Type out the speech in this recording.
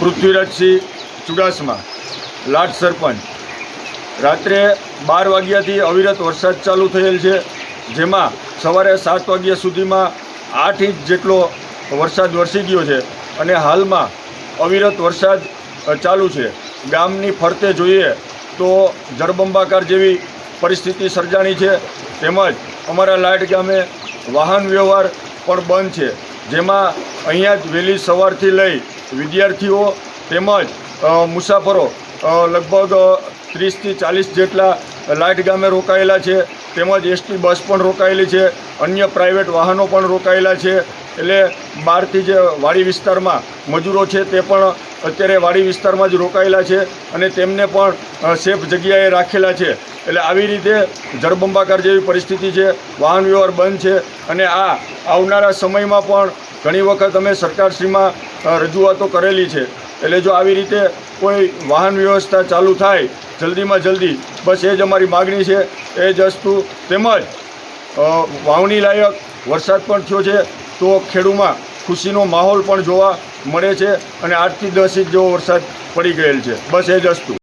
પૃથ્વીરાજસિંહ ચુડાસમા, લાટ સરપંચ. રાત્રે બાર વાગ્યાથી અવિરત વરસાદ ચાલુ થયેલ છે, જેમાં સવારે સાત વાગ્યા સુધીમાં આઠ ઇંચ જેટલો વરસાદ વરસી ગયો છે અને હાલમાં અવિરત વરસાદ ચાલુ છે. ગામની ફરતે જોઈએ તો જળબંબાકાર જેવી પરિસ્થિતિ સર્જાણી છે, તેમજ અમારા લાટ ગામે વાહન વ્યવહાર પણ બંધ છે, જેમાં અહીંયા જ વહેલી સવારથી લઈ વિદ્યાર્થીઓ તેમજ મુસાફરો લગભગ ત્રીસથી ચાલીસ જેટલા લાઇટ ગામે રોકાયેલા છે. તેમજ એસટી બસ પણ રોકાયેલી છે. અન્ય પ્રાઇવેટ વાહનો પણ રોકાયેલા છે. એટલે બહારથી જે વાડી વિસ્તારમાં મજૂરો છે તે પણ અત્યારે વાડી વિસ્તારમાં જ રોકાયેલા છે અને તેમને પણ સેફ જગ્યાએ રાખેલા છે. એટલે આવી રીતે જળબંબાકાર જેવી પરિસ્થિતિ છે, વાહન વ્યવહાર બંધ છે અને આ આવનારા સમયમાં પણ ઘણી વખત અમે સરકારશ્રીમાં રજૂઆતો કરેલી છે. એટલે જો આવી રીતે કોઈ વાહન વ્યવસ્થા ચાલુ થાય, જલ્દીમાં જલ્દી, બસ એ જ અમારી માગણી છે, એ જ વસ્તુ. તેમજ વાવણી લાયક વરસાદ પણ થયો છે. તો ખેડૂમાં ખુશીનો માહોલ પણ જોવા મળે છે અને આઠથી દસ ઇંચ જેવો વરસાદ પડી ગયેલ છે. બસ એ જ વસ્તુ.